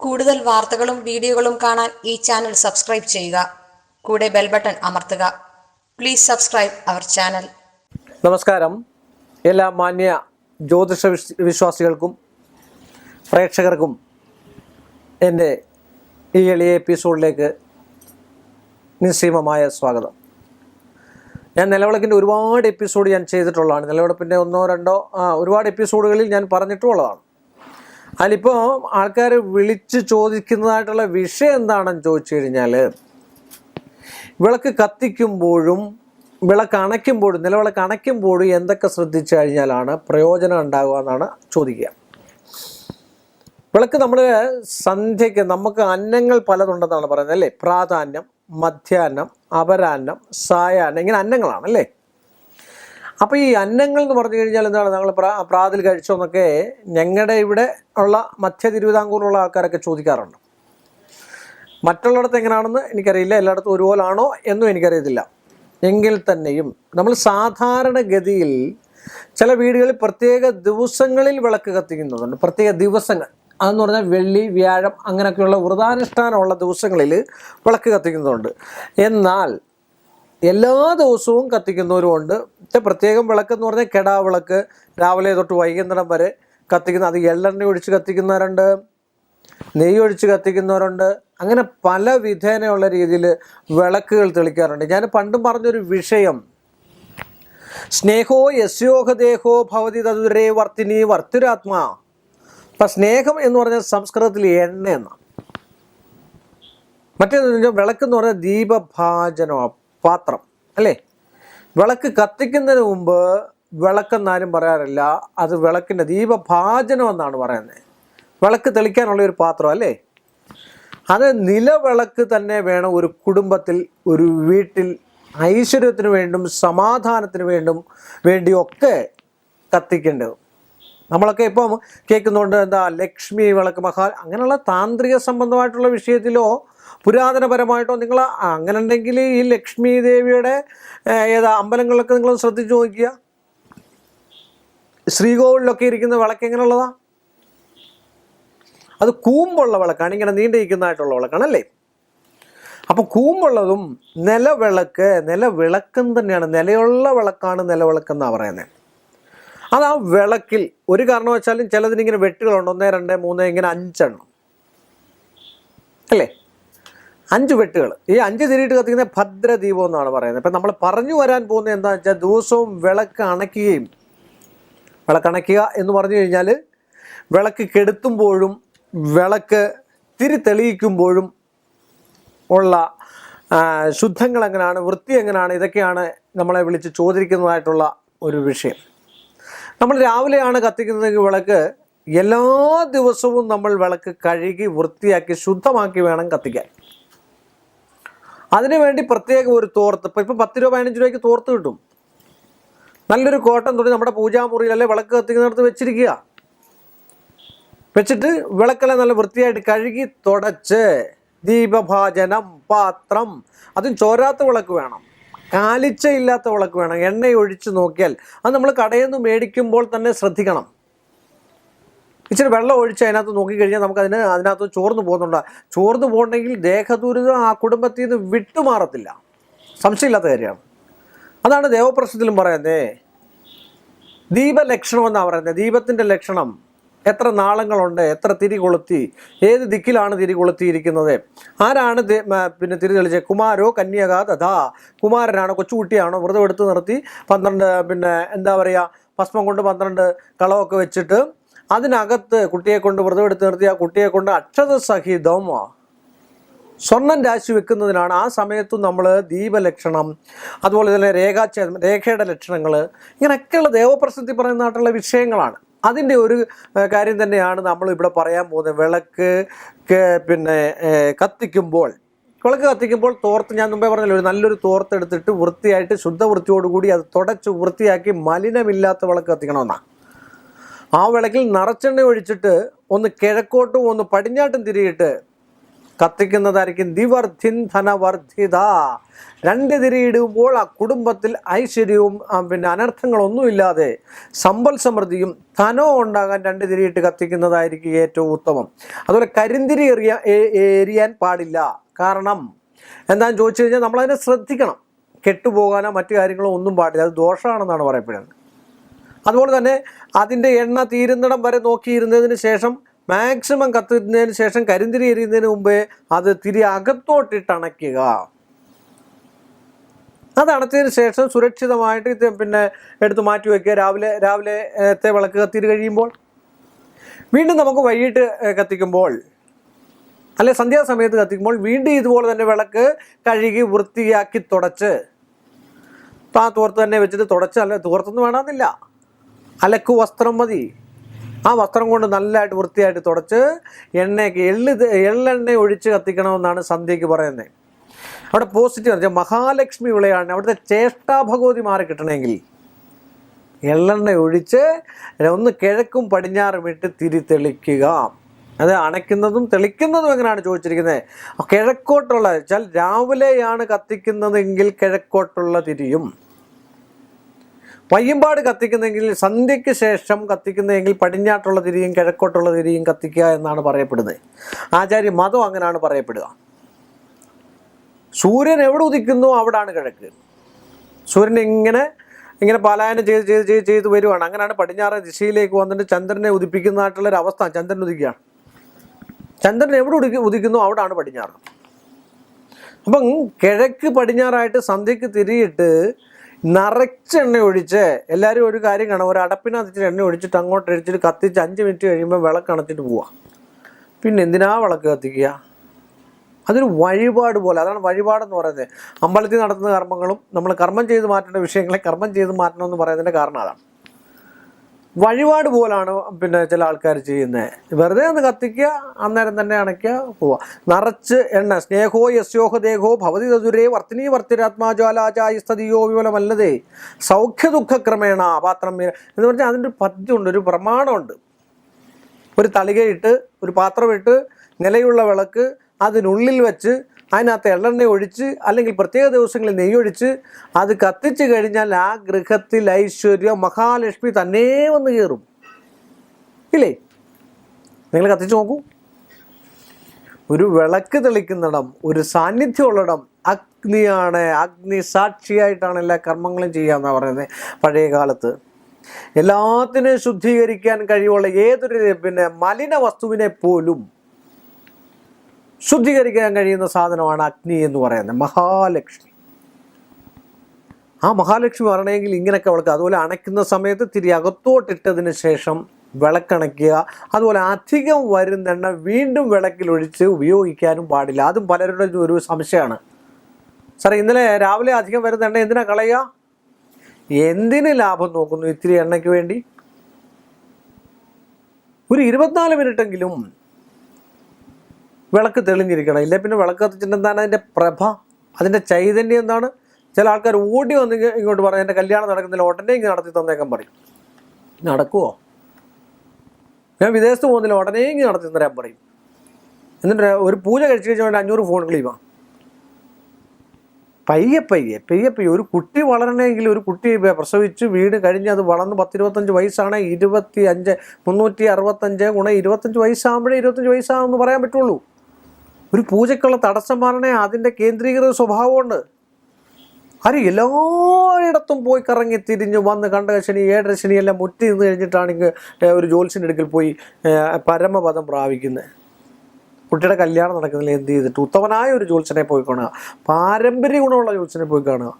കൂടുതൽ വാർത്തകളും വീഡിയോകളും കാണാൻ ഈ ചാനൽ സബ്സ്ക്രൈബ് ചെയ്യുക. കൂടെ ബെൽ ബട്ടൺ അമർത്തുക. Please subscribe our channel. നമസ്കാരം. എല്ലാ മാന്യ ജ്യോതിഷ വിശ്വാസികൾക്കും പ്രേക്ഷകർക്കും എന്റെ ഈ എളിയ എപ്പിസോഡിലേക്ക് നിസ്സീമമായ സ്വാഗതം. ഞാൻ നിലവിളക്കിന്റെ ഒരുപാട് എപ്പിസോഡ് ഞാൻ ചെയ്തിട്ടുള്ളതാണ്. നിലവിളപ്പിന്റെ ഒന്നോ രണ്ടോ ഒരുപാട് എപ്പിസോഡുകളിൽ ഞാൻ പറഞ്ഞിട്ടുള്ളതാണ്. അതിലിപ്പോൾ ആൾക്കാർ വിളിച്ച് ചോദിക്കുന്നതായിട്ടുള്ള വിഷയം എന്താണെന്ന് ചോദിച്ചു കഴിഞ്ഞാൽ വിളക്ക് കത്തിക്കുമ്പോഴും വിളക്ക് അണയ്ക്കുമ്പോഴും നിലവിളക്ക് അണയ്ക്കുമ്പോഴും എന്തൊക്കെ ശ്രദ്ധിച്ചു കഴിഞ്ഞാലാണ് പ്രയോജനം ഉണ്ടാകുക എന്നാണ് ചോദിക്കുക. വിളക്ക് നമ്മൾ സന്ധ്യയ്ക്ക് നമുക്ക് അന്നങ്ങൾ പലതുണ്ടെന്നാണ് പറയുന്നത് അല്ലേ? പ്രാധാന്യം മധ്യാഹ്നം അപരാഹ്നം സായാഹ്നം ഇങ്ങനെ അന്നങ്ങളാണ് അല്ലേ? അപ്പോൾ ഈ അന്നങ്ങൾ എന്ന് പറഞ്ഞു കഴിഞ്ഞാൽ എന്താണ്? ഞങ്ങൾ പ്രാ പ്രാതിൽ കഴിച്ചോന്നൊക്കെ ഞങ്ങളുടെ ഇവിടെ ഉള്ള മധ്യ തിരുവിതാംകൂറുള്ള ആൾക്കാരൊക്കെ ചോദിക്കാറുണ്ട്. മറ്റുള്ളിടത്ത് എങ്ങനെയാണെന്ന് എനിക്കറിയില്ല. എല്ലായിടത്തും ഒരുപോലാണോ എന്നും എനിക്കറിയത്തില്ല. എങ്കിൽ തന്നെയും നമ്മൾ സാധാരണഗതിയിൽ ചില വീടുകളിൽ പ്രത്യേക ദിവസങ്ങളിൽ വിളക്ക് കത്തിക്കുന്നതുണ്ട്. പ്രത്യേക ദിവസങ്ങൾ. അതെന്ന് പറഞ്ഞാൽ വെള്ളി വ്യാഴം അങ്ങനെയൊക്കെയുള്ള വ്രതാനുഷ്ഠാനമുള്ള ദിവസങ്ങളിൽ വിളക്ക് കത്തിക്കുന്നതുണ്ട്. എന്നാൽ എല്ലാ ദിവസവും കത്തിക്കുന്നവരുമുണ്ട്. പ്രത്യേകം വിളക്ക് എന്ന് പറഞ്ഞാൽ കെടാ വിളക്ക്. രാവിലെ തൊട്ട് വൈകുന്നേരം വരെ കത്തിക്കുന്ന അത് എള്ളെണ്ണ ഒഴിച്ച് കത്തിക്കുന്നവരുണ്ട്. നെയ്യ് ഒഴിച്ച് കത്തിക്കുന്നവരുണ്ട്. അങ്ങനെ പല വിധേനയുള്ള രീതിയിൽ വിളക്കുകൾ തെളിക്കാറുണ്ട്. ഞാൻ പണ്ടും പറഞ്ഞൊരു വിഷയം. സ്നേഹോ യസ്യോഹദേഹോ ഭവതി തതുരേ വർത്തിനി വർത്തുരാത്മാ. അപ്പം സ്നേഹം എന്ന് പറഞ്ഞാൽ സംസ്കൃതത്തിൽ എണ്ണ എന്നാണ്. മറ്റേ വിളക്ക് എന്ന് പറഞ്ഞാൽ ദീപഭാജനോ പാത്രം അല്ലേ? വിളക്ക് കത്തിക്കുന്നതിന് മുമ്പ് വിളക്കെന്നാരും പറയാറില്ല. അത് വിളക്കിന്റെ ദീപഭാജനം എന്നാണ് പറയുന്നത്. വിളക്ക് തെളിക്കാനുള്ള ഒരു പാത്രം അല്ലേ? അത് നിലവിളക്ക് തന്നെ വേണം ഒരു കുടുംബത്തിൽ ഒരു വീട്ടിൽ ഐശ്വര്യത്തിന് വേണ്ടും സമാധാനത്തിന് വേണ്ടും വേണ്ടിയൊക്കെ കത്തിക്കേണ്ടത്. നമ്മളൊക്കെ ഇപ്പം കേൾക്കുന്നുണ്ട് എന്താ ലക്ഷ്മി വിളക്ക് മഹാ അങ്ങനെയുള്ള താന്ത്രിക സംബന്ധമായിട്ടുള്ള വിഷയത്തിലോ പുരാതനപരമായിട്ടോ നിങ്ങൾ അങ്ങനെ ഉണ്ടെങ്കിൽ ഈ ലക്ഷ്മി ദേവിയുടെ ഏതാ അമ്പലങ്ങളിലൊക്കെ നിങ്ങൾ ശ്രദ്ധിച്ചു നോക്കിയ? ശ്രീകോവിലൊക്കെ ഇരിക്കുന്ന വിളക്ക് എങ്ങനെയുള്ളതാ? അത് കൂമ്പുള്ള വിളക്കാണ് ഇങ്ങനെ നീണ്ടിരിക്കുന്നതായിട്ടുള്ള വിളക്കാണ് അല്ലേ അപ്പോൾ കൂമ്പുള്ളതും നിലവിളക്ക് നിലവിളക്കം തന്നെയാണ് നിലയുള്ള വിളക്കാണ് നിലവിളക്കെന്നാണ് പറയുന്നത് അത് ആ വിളക്കിൽ ഒരു കാരണവശാലും ചിലതിനിങ്ങനെ വെട്ടുകളുണ്ട് ഒന്ന് രണ്ട് മൂന്ന് ഇങ്ങനെ അഞ്ചെണ്ണം. അല്ലേ? അഞ്ച് വെട്ടുകൾ. ഈ അഞ്ച് തിരിയിട്ട് കത്തിക്കുന്ന ഭദ്രദീപം എന്നാണ് പറയുന്നത്. ഇപ്പം നമ്മൾ പറഞ്ഞു വരാൻ പോകുന്നത് എന്താണെന്ന് വെച്ചാൽ ദിവസവും വിളക്ക് അണയ്ക്കുകയും വിളക്കണയ്ക്കുക എന്ന് പറഞ്ഞു കഴിഞ്ഞാൽ വിളക്ക് കെടുത്തുമ്പോഴും വിളക്ക് തിരി തെളിയിക്കുമ്പോഴും ഉള്ള ശുദ്ധങ്ങൾ എങ്ങനെയാണ് വൃത്തി എങ്ങനെയാണ് ഇതൊക്കെയാണ് നമ്മളെ വിളിച്ച് ചോദിക്കുന്നതായിട്ടുള്ള ഒരു വിഷയം. നമ്മൾ രാവിലെയാണ് കത്തിക്കുന്നതെങ്കിൽ വിളക്ക് എല്ലാ ദിവസവും നമ്മൾ വിളക്ക് കഴുകി വൃത്തിയാക്കി ശുദ്ധമാക്കി വേണം കത്തിക്കാൻ. അതിനുവേണ്ടി പ്രത്യേക ഒരു തോർത്ത്. ഇപ്പം ഇപ്പം പത്ത് രൂപ പതിനഞ്ച് രൂപയ്ക്ക് തോർത്ത് കിട്ടും. നല്ലൊരു കോട്ടൻ തുണി നമ്മുടെ പൂജാമുറിയിൽ അല്ലെ വിളക്ക് കത്തിക്കുന്നിടത്ത് വെച്ചിരിക്കുക. വെച്ചിട്ട് വിളക്കെല്ലാം നല്ല വൃത്തിയായിട്ട് കഴുകി തുടച്ച് ദീപഭാജനം പാത്രം അതും ചോരാത്ത വിളക്ക് വേണം. കാലിച്ചയില്ലാത്ത വിളക്ക് വേണം. എണ്ണയൊഴിച്ച് നോക്കിയാൽ അത് നമ്മൾ കടയിൽ നിന്ന് മേടിക്കുമ്പോൾ തന്നെ ശ്രദ്ധിക്കണം. ഇച്ചിരി വെള്ളം ഒഴിച്ച് അതിനകത്ത് നോക്കിക്കഴിഞ്ഞാൽ നമുക്ക് അതിന് അതിനകത്ത് ചോർന്നു പോകുന്നുണ്ട്. ചോർന്നു പോകണമെങ്കിൽ ദേഹദുരിതം ആ കുടുംബത്തിൽ നിന്ന് വിട്ടുമാറത്തില്ല. സംശയമില്ലാത്ത കാര്യമാണ്. അതാണ് ദേവപ്രശ്നത്തിലും പറയുന്നത് ദീപലക്ഷണം എന്നാണ് പറയുന്നത് ദീപത്തിന്റെ ലക്ഷണം എത്ര നാളങ്ങളുണ്ട് എത്ര തിരി കൊളുത്തി ഏത് ദിക്കിലാണ് തിരി കൊളുത്തിയിരിക്കുന്നത്? ആരാണ് പിന്നെ തിരി തെളിച്ചത് കുമാരോ കന്യക തഥാ കുമാരനാണോ കൊച്ചുകുട്ടിയാണോ? വ്രതം എടുത്ത് നിർത്തി പന്ത്രണ്ട് പിന്നെ എന്താ പറയുക ഭസ്മം കൊണ്ട് പന്ത്രണ്ട് കളമൊക്കെ വെച്ചിട്ട് അതിനകത്ത് കുട്ടിയെ കൊണ്ട് വ്രതം എടുത്ത് നിർത്തി ആ കുട്ടിയെ കൊണ്ട് അക്ഷത സഹിതം സ്വർണം രാശി വെക്കുന്നതിനാണ് ആ സമയത്തും നമ്മൾ ദീപലക്ഷണം അതുപോലെ തന്നെ രേഖാച്ഛേദം രേഖയുടെ ലക്ഷണങ്ങൾ ഇങ്ങനെയൊക്കെയുള്ള ദേവപ്രസിദ്ധി പറയുന്നതായിട്ടുള്ള വിഷയങ്ങളാണ്. അതിന്റെ ഒരു കാര്യം തന്നെയാണ് നമ്മൾ ഇവിടെ പറയാൻ പോകുന്നത്. വിളക്ക് പിന്നെ കത്തിക്കുമ്പോൾ വിളക്ക് കത്തിക്കുമ്പോൾ തോർത്ത് ഞാൻ മുമ്പേ പറഞ്ഞല്ലോ ഒരു നല്ലൊരു തോർത്ത് എടുത്തിട്ട് വൃത്തിയായിട്ട് ശുദ്ധവൃത്തിയോടുകൂടി അത് തുടച്ച് വൃത്തിയാക്കി മലിനമില്ലാത്ത വിളക്ക് കത്തിക്കണമെന്നാണ്. ആ വിളക്കിൽ നിറച്ചെണ്ണ ഒഴിച്ചിട്ട് ഒന്ന് കിഴക്കോട്ടും ഒന്ന് പടിഞ്ഞാട്ടും തിരിയിട്ട് കത്തിക്കുന്നതായിരിക്കും ദിവർദ്ധിൻ ധനവർദ്ധിത. രണ്ട് തിരിയിടുമ്പോൾ ആ കുടുംബത്തിൽ ഐശ്വര്യവും പിന്നെ അനർത്ഥങ്ങളൊന്നുമില്ലാതെ സമ്പൽ സമൃദ്ധിയും ധനവും ഉണ്ടാകാൻ രണ്ട് തിരിയിട്ട് കത്തിക്കുന്നതായിരിക്കും ഏറ്റവും ഉത്തമം. അതുപോലെ കരിന്തിരി എറിയ എരിയാൻ പാടില്ല. കാരണം എന്താണെന്ന് ചോദിച്ചു കഴിഞ്ഞാൽ നമ്മളതിനെ ശ്രദ്ധിക്കണം. കെട്ടുപോകാനോ മറ്റു കാര്യങ്ങളോ ഒന്നും പാടില്ല. അത് ദോഷമാണെന്നാണ് പറയപ്പെടുന്നത്. അതുപോലെ തന്നെ അതിന്റെ എണ്ണ തീരുന്നിടം വരെ നോക്കിയിരുന്നതിന് ശേഷം മാക്സിമം കത്തുന്നതിന് ശേഷം കരിന്തിരി എരിയുന്നതിന് മുമ്പേ അത് തിരി അകത്തോട്ടിട്ട് അണയ്ക്കുക. അത് അടച്ചതിന് ശേഷം സുരക്ഷിതമായിട്ട് പിന്നെ എടുത്ത് മാറ്റി വയ്ക്കുക. രാവിലെ രാവിലത്തെ വിളക്ക് കത്തിയിട്ട് കഴിയുമ്പോൾ. വീണ്ടും നമുക്ക് വൈകിട്ട് കത്തിക്കുമ്പോൾ അല്ലെ സന്ധ്യാസമയത്ത് കത്തിക്കുമ്പോൾ വീണ്ടും ഇതുപോലെ തന്നെ വിളക്ക് കഴുകി വൃത്തിയാക്കി തുടച്ച്. ആ തോർത്ത് തന്നെ വെച്ചിട്ട് തുടച്ച് അല്ല തോർത്തൊന്നും വേണമെന്നില്ല അലക്കു വസ്ത്രം മതി. ആ വസ്ത്രം കൊണ്ട് നല്ലതായിട്ട് വൃത്തിയായിട്ട് തുടച്ച് എണ്ണയൊക്കെ എള്ള് എള്ളെണ്ണ ഒഴിച്ച് കത്തിക്കണമെന്നാണ് സന്ധ്യയ്ക്ക് പറയുന്നത്. അവിടെ പോസിറ്റീവ് എന്ന് വെച്ചാൽ മഹാലക്ഷ്മി വിളയാണ്. അവിടുത്തെ ചേഷ്ടാ ഭഗവതി മാറി കിട്ടണമെങ്കിൽ എള്ളെണ്ണ ഒഴിച്ച് ഒന്ന് കിഴക്കും പടിഞ്ഞാറും ഇട്ട് തിരി തെളിക്കുക അത് അണയ്ക്കുന്നതും തെളിക്കുന്നതും എങ്ങനെയാണ് ചോദിച്ചിരിക്കുന്നത്? കിഴക്കോട്ടുള്ള വെച്ചാൽ രാവിലെയാണ് കത്തിക്കുന്നതെങ്കിൽ കിഴക്കോട്ടുള്ള തിരിയും. വയ്യമ്പാട് കത്തിക്കുന്നെങ്കിൽ സന്ധ്യയ്ക്ക് ശേഷം കത്തിക്കുന്നതെങ്കിൽ പടിഞ്ഞാട്ടുള്ള തിരിയും കിഴക്കോട്ടുള്ള തിരിയും കത്തിക്കുക എന്നാണ് പറയപ്പെടുന്നത്. ആചാര്യ മതം അങ്ങനെയാണ് പറയപ്പെടുക. സൂര്യൻ എവിടെ ഉദിക്കുന്നു അവിടാണ് കിഴക്ക്. സൂര്യൻ ഇങ്ങനെ ഇങ്ങനെ പലായനം ചെയ്ത് ചെയ്ത് ചെയ്ത് ചെയ്ത് വരുവാണ്. അങ്ങനെയാണ് പടിഞ്ഞാറ് ദിശയിലേക്ക് വന്നിട്ട് ചന്ദ്രനെ ഉദിപ്പിക്കുന്നതായിട്ടുള്ള ഒരു അവസ്ഥ. ചന്ദ്രൻ ഉദിക്കുകയാണ് ചന്ദ്രൻ എവിടെ ഉദിക്കും ഉദിക്കുന്നു അവിടാണ് പടിഞ്ഞാറ്. അപ്പം കിഴക്ക് പടിഞ്ഞാറായിട്ട് സന്ധ്യക്ക് തിരിയിട്ട് നിറച്ച് എണ്ണ ഒഴിച്ച് എല്ലാവരും ഒരു കാര്യം കാണാം. ഒരു അടപ്പിനകത്ത് എണ്ണ ഒഴിച്ചിട്ട് അങ്ങോട്ട് അടിച്ചിട്ട് കത്തിച്ച് അഞ്ച് മിനിറ്റ് കഴിയുമ്പോൾ വിളക്ക് അണച്ചിട്ട് പോവാം. പിന്നെ എന്തിനാ വിളക്ക് കത്തിക്കുക? അതൊരു വഴിപാട് പോലെ. അതാണ് വഴിപാടെന്ന് പറയുന്നത്. അമ്പലത്തിൽ നടത്തുന്ന കർമ്മങ്ങളും നമ്മൾ കർമ്മം ചെയ്ത് മാറ്റേണ്ട വിഷയങ്ങളെ കർമ്മം ചെയ്ത് മാറ്റണമെന്ന് പറയുന്നതിന്റെ കാരണം അതാണ്. വഴിപാട് പോലാണ് പിന്നെ ചില ആൾക്കാർ ചെയ്യുന്നത് വെറുതെ ഒന്ന് കത്തിക്കുക അന്നേരം തന്നെ അണയ്ക്കുക പോവുക നിറച്ച് എണ്ണ. സ്നേഹോ യസ്യോഹ ദേഹോ ഭവതി തതുരേ വർത്തിനി വർത്തിരാത്മാജ്വാലാചായസ്തതിയോ വിമലമല്ലതേ. സൗഖ്യ ദുഃഖക്രമേണ പാത്രം എന്ന് പറഞ്ഞാൽ അതിന്റെ ഒരു പദ്യമുണ്ട് ഒരു പ്രമാണമുണ്ട്. ഒരു തളികയിട്ട് ഒരു പാത്രമിട്ട് നിലയുള്ള വിളക്ക് അതിനുള്ളിൽ വെച്ച് അതിനകത്ത് എള്ളെണ്ണ ഒഴിച്ച് അല്ലെങ്കിൽ പ്രത്യേക ദിവസങ്ങളിൽ നെയ്യൊഴിച്ച് അത് കത്തിച്ച് കഴിഞ്ഞാൽ ആ ഗൃഹത്തിൽ ഐശ്വര്യം മഹാലക്ഷ്മി തന്നെ വന്ന് കയറും. ഇല്ലേ? നിങ്ങൾ കത്തിച്ച് നോക്കൂ. ഒരു വിളക്ക് തെളിക്കുന്നിടം ഒരു സാന്നിധ്യമുള്ളിടം അഗ്നിയാണ് അഗ്നി സാക്ഷിയായിട്ടാണ് എല്ലാ കർമ്മങ്ങളും ചെയ്യാന്ന് പറയുന്നത് പഴയ കാലത്ത്. എല്ലാത്തിനും ശുദ്ധീകരിക്കാൻ കഴിവുള്ള ഏതൊരു പിന്നെ മലിന വസ്തുവിനെ പോലും ശുദ്ധീകരിക്കാൻ കഴിയുന്ന സാധനമാണ് അഗ്നി എന്ന് പറയുന്നത് മഹാലക്ഷ്മി. ആ മഹാലക്ഷ്മി പറയണമെങ്കിൽ ഇങ്ങനെയൊക്കെ വിളക്ക് അതുപോലെ അണയ്ക്കുന്ന സമയത്ത് തിരി അകത്തോട്ടിട്ടതിന് ശേഷം വിളക്കണയ്ക്കുക അതുപോലെ അധികം വരുന്നെണ്ണ വീണ്ടും വിളക്കിലൊഴിച്ച് ഉപയോഗിക്കാനും പാടില്ല. അതും പലരുടെ ഒരു സംശയമാണ്. സാറേ ഇന്നലെ രാവിലെ അധികം വരുന്ന എണ്ണ എന്തിനാ കളയുക? എന്തിന് ലാഭം നോക്കുന്നു ഇത്തിരി എണ്ണയ്ക്ക് വേണ്ടി? ഒരു ഇരുപത്തിനാല് മിനിറ്റെങ്കിലും വിളക്ക് തെളിഞ്ഞിരിക്കണം. ഇല്ലെങ്കിൽ പിന്നെ വിളക്ക് കത്തിച്ചിട്ട് അതിന്റെ പ്രഭ? അതിന്റെ ചൈതന്യം എന്താണ്? ചില ആൾക്കാർ ഓടി വന്ന് ഇങ്ങോട്ട് പറയും എന്റെ കല്യാണം നടക്കുന്നില്ല ഉടനെ ഇങ്ങ് നടത്തി തന്നേക്കാൻ പറയും. നടക്കുമോ ഞാൻ വിദേശത്ത് പോകുന്നില്ല ഉടനെ ഇങ്ങ് നടത്തി തരാൻ പറയും. എന്നിട്ട് ഒരു പൂജ കഴിച്ച് കഴിഞ്ഞാൽ അഞ്ഞൂറ് ഫോൺ ക്ലീമാ പയ്യെ പയ്യെ പയ്യെ പയ്യെ. ഒരു കുട്ടി വളരണമെങ്കിൽ ഒരു കുട്ടി പ്രസവിച്ച് വീട് കഴിഞ്ഞ് അത് വളർന്ന് പത്തിരുപത്തഞ്ച് വയസ്സാണ്. ഇരുപത്തി അഞ്ച് മുന്നൂറ്റി അറുപത്തഞ്ച് ഗുണം ഇരുപത്തഞ്ച് വയസ്സാകുമ്പോഴേ ഇരുപത്തഞ്ച് വയസ്സാകുമെന്ന് പറയാൻ പറ്റുള്ളൂ. ഒരു പൂജയ്ക്കുള്ള തടസ്സം മാറണേ അതിന്റെ കേന്ദ്രീകൃത സ്വഭാവമുണ്ട്. അത് എല്ലായിടത്തും പോയി കറങ്ങി തിരിഞ്ഞ് വന്ന് കണ്ട ശനി ഏഴര ശനി എല്ലാം മുറ്റി നിന്ന് കഴിഞ്ഞിട്ടാണെങ്കിൽ ഒരു ജോത്സ്യന്റെ അടുക്കൽ പോയി പരമപദം പ്രാപിക്കുന്നത് കുട്ടിയുടെ കല്യാണം നടക്കുന്നില്ല എന്ത് ചെയ്തിട്ട്? ഉത്തമനായ ഒരു ജോത്സ്യനെ പോയി കാണുക. പാരമ്പര്യ ഗുണമുള്ള ജോത്സ്യനെ പോയി കാണുക.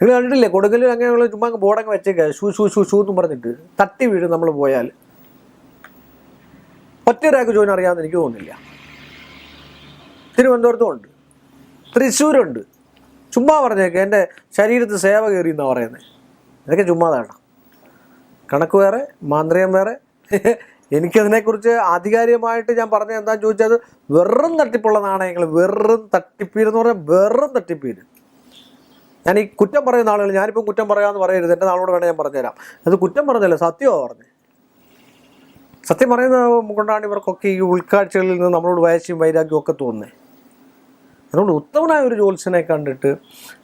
നിങ്ങൾ കണ്ടിട്ടില്ലേ? കൊടുക്കലിൽ അങ്ങനെയുള്ള ചുമ്മാ ബോർഡങ്ങ് വെച്ചേക്കുക ഷൂ ഷൂ ഷൂ ഷൂ എന്ന് പറഞ്ഞിട്ട് തട്ടി വീഴും നമ്മൾ പോയാൽ. ഒറ്റ ഒരാൾക്ക് ജോയിൻ അറിയാമെന്ന് എനിക്ക് തോന്നുന്നില്ല. തിരുവനന്തപുരത്തും ഉണ്ട് തൃശ്ശൂരുണ്ട്. ചുമ്മാ പറഞ്ഞേക്കെ എന്റെ ശരീരത്ത് സേവ കയറി എന്നാണ് പറയുന്നത് ഇതൊക്കെ ചുമ്മാതാണ് കണക്ക് വേറെ മാന്ത്രികം വേറെ. എനിക്കതിനെക്കുറിച്ച് ആധികാരികമായിട്ട് ഞാൻ പറഞ്ഞ എന്താണെന്ന് ചോദിച്ചാൽ വെറും തട്ടിപ്പുള്ള നാണയങ്ങൾ വെറും തട്ടിപ്പീര് എന്ന് പറഞ്ഞാൽ വെറും തട്ടിപ്പീര്. ഞാൻ ഈ കുറ്റം പറയുന്ന ആളുകൾ ഞാനിപ്പോൾ കുറ്റം പറയാമെന്ന് പറയരുത്. എന്റെ നാളോട് വേണേൽ ഞാൻ പറഞ്ഞുതരാം. അത് കുറ്റം പറഞ്ഞല്ലോ സത്യമാണ് പറഞ്ഞു. സത്യം പറയുന്ന കൊണ്ടാണ് ഇവർക്കൊക്കെ ഈ ഉൾക്കാഴ്ചകളിൽ നിന്ന് നമ്മളോട് വയസ്സും വൈരാഗ്യവും ഒക്കെ തോന്നുന്നത് അതുകൊണ്ട് ഉത്തമനായ ഒരു ജ്യോത്സ്യനെ കണ്ടിട്ട്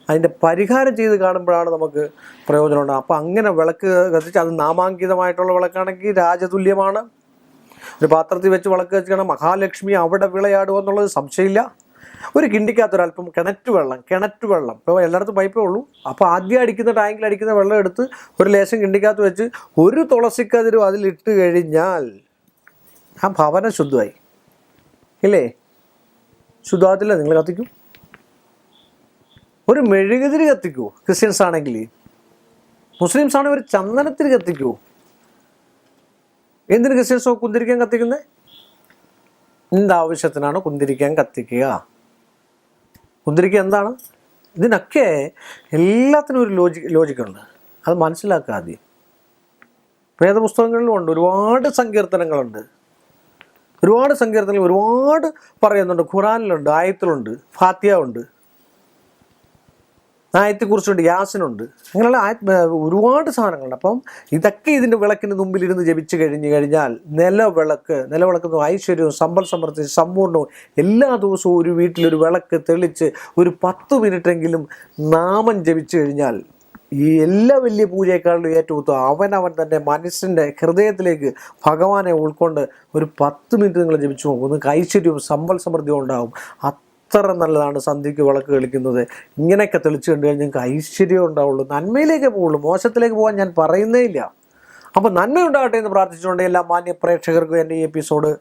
അതിന്റെ പരിഹാരം ചെയ്ത് കാണുമ്പോഴാണ് നമുക്ക് പ്രയോജനം ഉണ്ടാകുക അപ്പോൾ അങ്ങനെ വിളക്ക് കത്തിച്ച് അത് നാമാങ്കിതമായിട്ടുള്ള വിളക്കാണെങ്കിൽ രാജതുല്യമാണ്. ഒരു പാത്രത്തിൽ വെച്ച് വിളക്ക് വെച്ചാൽ മഹാലക്ഷ്മി അവിടെ വിളയാടുക എന്നുള്ളത് സംശയമില്ല. ഒരു കിണ്ടിക്കാത്തൊരല്പം കിണറ്റ് വെള്ളം കിണറ്റ് വെള്ളം. ഇപ്പോൾ എല്ലായിടത്തും പൈപ്പേ ഉള്ളൂ. അപ്പോൾ ആദ്യം അടിക്കുന്ന ടാങ്കിൽ അടിക്കുന്ന വെള്ളം എടുത്ത് ഒരു ലേശം കിണ്ടിക്കകത്ത് വെച്ച് ഒരു തുളസിക്കതിരും അതിലിട്ട് കഴിഞ്ഞാൽ ആ ഭവനം ശുദ്ധമായി. ഇല്ലേ? ശുദ്ധമാകത്തില്ല നിങ്ങൾ കത്തിക്കും. ഒരു മെഴുകുതിരി കത്തിക്കൂ ക്രിസ്ത്യൻസ് ആണെങ്കിൽ. മുസ്ലിംസ് ആണെങ്കിൽ ഒരു ചന്ദനത്തിന് കത്തിക്കൂ. എന്തിന് ക്രിസ്ത്യൻസോ കുന്തിരിക്കാൻ കത്തിക്കുന്നത് എന്താവശ്യത്തിനാണ് കുന്തിരിക്കാൻ കത്തിക്കുക. കുന്തിരിക്ക എന്താണ്? ഇതിനൊക്കെ എല്ലാത്തിനും ഒരു ലോജി ലോജിക്കുണ്ട്. അത് മനസ്സിലാക്കുക ആദ്യം വേദപുസ്തകങ്ങളിലും ഉണ്ട് ഒരുപാട് സങ്കീർത്തനങ്ങളുണ്ട്. ഒരുപാട് സങ്കീർത്തനങ്ങൾ ഒരുപാട് പറയുന്നുണ്ട്. ഖുറാനിലുണ്ട് ആയത്തിലുണ്ട് ഫാത്തിയ ഉണ്ട് ആയത്തെക്കുറിച്ചുണ്ട് യാസിനുണ്ട്. അങ്ങനെയുള്ള ആയ ഒരുപാട് സാധനങ്ങളുണ്ട്. അപ്പം ഇതൊക്കെ ഇതിന്റെ വിളക്കിന് മുമ്പിലിരുന്ന് ജപിച്ചു കഴിഞ്ഞ് കഴിഞ്ഞാൽ നിലവിളക്ക് നിലവിളക്ക് ഐശ്വര്യവും സമ്പൽ സമൃദ്ധി സമ്പൂർണവും എല്ലാ ദിവസവും ഒരു വീട്ടിലൊരു വിളക്ക് തെളിച്ച് ഒരു പത്ത് മിനിറ്റെങ്കിലും നാമം ജപിച്ചു കഴിഞ്ഞാൽ ഈ എല്ലാ വലിയ പൂജയെക്കാളും ഏറ്റവും ഉത്തമം അവനവൻ തന്നെ മനസ്സിന്റെ ഹൃദയത്തിലേക്ക് ഭഗവാനെ ഉൾക്കൊണ്ട് ഒരു പത്ത് മിനിറ്റ് നിങ്ങൾ ജപിച്ചു നോക്കും. നിങ്ങൾക്ക് ഐശ്വര്യവും സമ്പൽ സമൃദ്ധിയും ഉണ്ടാവും. അത്ര നല്ലതാണ് സന്ധ്യയ്ക്ക് വിളക്ക് കളിക്കുന്നത് ഇങ്ങനെയൊക്കെ തെളിച്ചു കണ്ടു കഴിഞ്ഞാൽ നിങ്ങൾക്ക് ഐശ്വര്യം ഉണ്ടാവുള്ളൂ. നന്മയിലേക്കേ പോകുള്ളൂ മോശത്തിലേക്ക് പോകാൻ ഞാൻ പറയുന്നേ ഇല്ല. അപ്പോൾ നന്മ ഉണ്ടാകട്ടെ എന്ന് പ്രാർത്ഥിച്ചുകൊണ്ട് എല്ലാ മാന്യ പ്രേക്ഷകർക്കും എന്റെ ഈ എപ്പിസോഡ്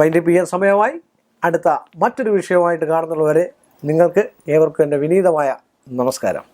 വൈൻഡപ്പ് ചെയ്യാൻ സമയമായി. അടുത്ത മറ്റൊരു വിഷയമായിട്ട് കാണുന്നുള്ളവരെ നിങ്ങൾക്ക് ഏവർക്കും എന്റെ വിനീതമായ നമസ്കാരം.